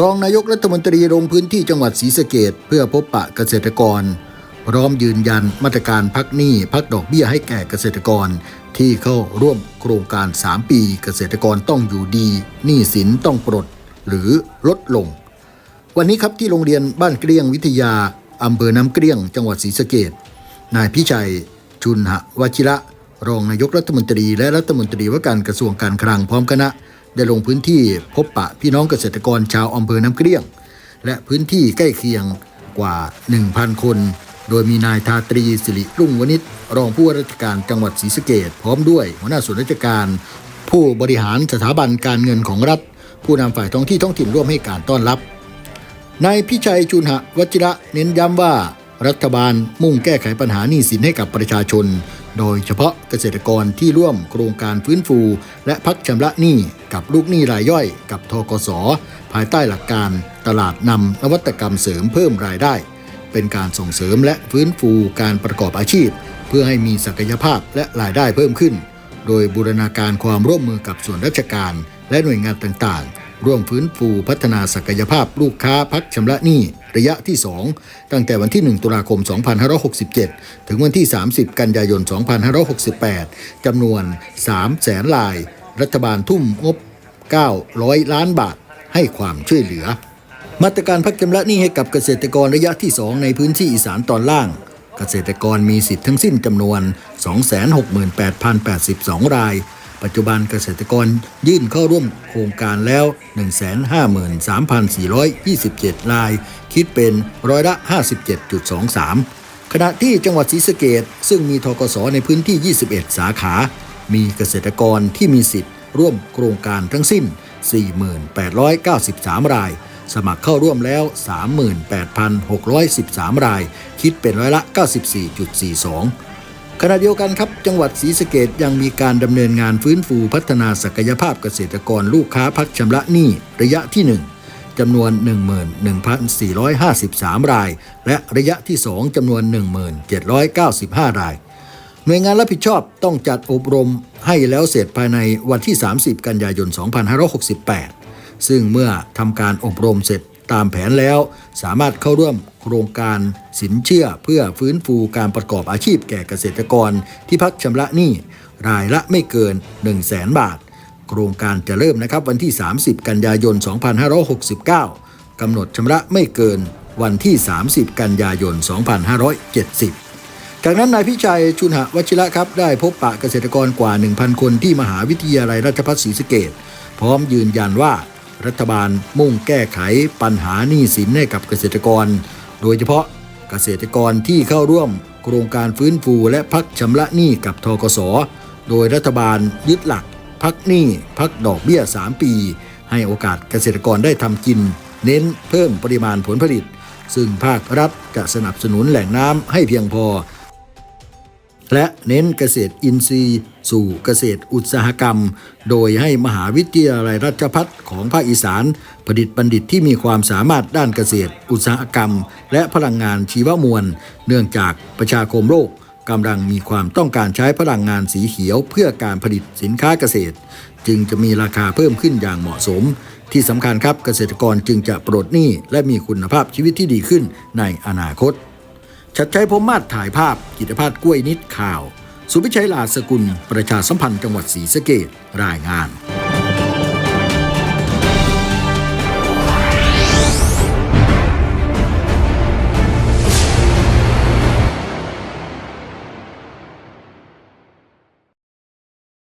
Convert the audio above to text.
รองนายกรัฐมนตรีลงพื้นที่จังหวัดศรีสะเกดเพื่อพบปะเกษตรกร พร้อมยืนยันมาตรการพักหนี้พักดอกเบี้ยให้แก่เกษตรกร ที่เข้าร่วมโครงการ 3 ปี เกษตรกรต้องอยู่ดีหนี้สินต้องปลดหรือลดลง วันนี้ครับที่โรงเรียนบ้านเกลี้ยงวิทยาอำเภอน้ำเกลี้ยง จังหวัดศรีสะเกดนายพิชัย ชุนหวชิระ รองนายกรัฐมนตรีและรัฐมนตรีว่าการกระทรวงการคลังพร้อมคณะ ได้ลงพื้นที่พบปะพี่น้องเกษตรกรชาวอำเภอน้ำเกลี้ยง และพื้นที่ใกล้เคียงกว่า 1,000 คน โดยมีนายทาตรีสิริรุ่งวณิชรองผู้ว่าราชการจังหวัดศรีสะเกดพร้อมด้วยหัวหน้าส่วนราชการ ผู้บริหารสถาบันการเงินของรัฐ ผู้นำฝ่ายท้องที่ท้องถิ่นร่วมให้การต้อนรับนายพิชัยจุนหะวชิระเน้นย้ำว่า รัฐบาลมุ่งแก้ไขปัญหาหนี้สินให้กับประชาชน โดยเฉพาะเกษตรกรที่ร่วมโครงการฟื้นฟู และพักชำระหนี้ กับลูกหนี้รายย่อยกับทกส ภายใต้หลักการตลาดนำนวัตกรรมเสริมเพิ่มรายได้ เป็นการส่งเสริมและฟื้นฟูการประกอบอาชีพ เพื่อให้มีศักยภาพและรายได้เพิ่มขึ้น โดยบูรณาการความร่วมมือกับส่วนราชการ และหน่วยงานต่างๆ ร่วมฟื้นฟูพัฒนาศักยภาพลูกค้าพักชำระหนี้ระยะที่ 2 ตั้งแต่วันที่ 1 ตุลาคม 2567 ถึงวันที่ 30 กันยายน 2568 จำนวน3แสนลาย รัฐบาลทุ่มงบ 900 ล้านบาทให้ความช่วยเหลือ มาตรการพักชำระหนี้ให้กับเกษตรกรระยะที่ 2 ในพื้นที่อีสานตอนล่าง เกษตรกรมีสิทธิ์ทั้งสิ้นจำนวน 268,082 ราย ปัจจุบันเกษตรกรยื่นเข้าร่วมโครงการแล้ว 153,427 ราย คิดเป็นร้อยละ 57.23ขณะที่จังหวัดศรีสะเกดซึ่งมีทกสในพื้นที่ 21 สาขา มีเกษตรกรที่มีสิทธิ์ ร่วมโครงการทั้งสิ้น 4,893 ราย สมัครเข้าร่วมแล้ว 38,613 ราย คิดเป็นร้อยละ 94.42ขณะเดียวกันครับจังหวัดศรีสะเกดยังมีการดำเนินงานฟื้นฟูพัฒนาศักยภาพเกษตรกรลูกค้าพักชำระหนี้ระยะที่ 1จำนวน 11,453 ราย และระยะที่ 2จำนวน 1795 ราย หน่วยงานรับผิดชอบต้องจัดอบรมให้แล้วเสร็จภายในวันที่ 30 กันยายน 2568 ซึ่งเมื่อทำการอบรมเสร็จตามแผนแล้ว สามารถเข้าร่วมโครงการสินเชื่อเพื่อฟื้นฟูการประกอบอาชีพแก่เกษตรกรที่พักชำระหนี้รายละไม่เกิน 1 0 0 0 0แสนบาท โครงการจะเริ่มนะครับวันที่ 30 กันยายน 2569กำหนดชำระไม่เกินวันที่ 30 กันยายน 2570 จากนั้นนายพิชัยชุนหะวชิระครับได้พบปะเกษตรกรกว่า 1,000 คนที่มหาวิทยาลัยราชภัฏศรีสะเกดพร้อมยืนยันว่ารัฐบาลมุ่งแก้ไขปัญหาหนี้สินให้กับเกษตรกร โดยเฉพาะเกษตรกรที่เข้าร่วมโครงการฟื้นฟูและพักชำระหนี้กับทกสโดยรัฐบาลยึดหลัก พักหนี้พักดอกเบี้ย 3 ปี ให้โอกาสเกษตรกรได้ทำกิน เน้นเพิ่มปริมาณผลผลิต ซึ่งภาครัฐจะสนับสนุนแหล่งน้ำให้เพียงพอ และเน้นเกษตรอินทรีย์ สู่เกษตรอุตสาหกรรม โดยให้มหาวิทยาลัยราชภัฏของภาคอีสาน ผลิตบัณฑิตที่มีความสามารถด้านเกษตร อุตสาหกรรม และพลังงานชีวมวล เนื่องจากประชาคมโลกกำลังมีความต้องการใช้พลังงานสีเขียวเพื่อการผลิตสินค้าเกษตร จึงจะมีราคาเพิ่มขึ้นอย่างเหมาะสม ที่สำคัญครับเกษตรกรจึงจะปลดหนี้และมีคุณภาพชีวิตที่ดีขึ้นในอนาคต ชัดชัยพรมมาศถ่ายภาพ กิตภาพกล้วยนิดข่าว สุพิชัยลาสกุล ประชาสัมพันธ์จังหวัดศรีสะเกดรายงาน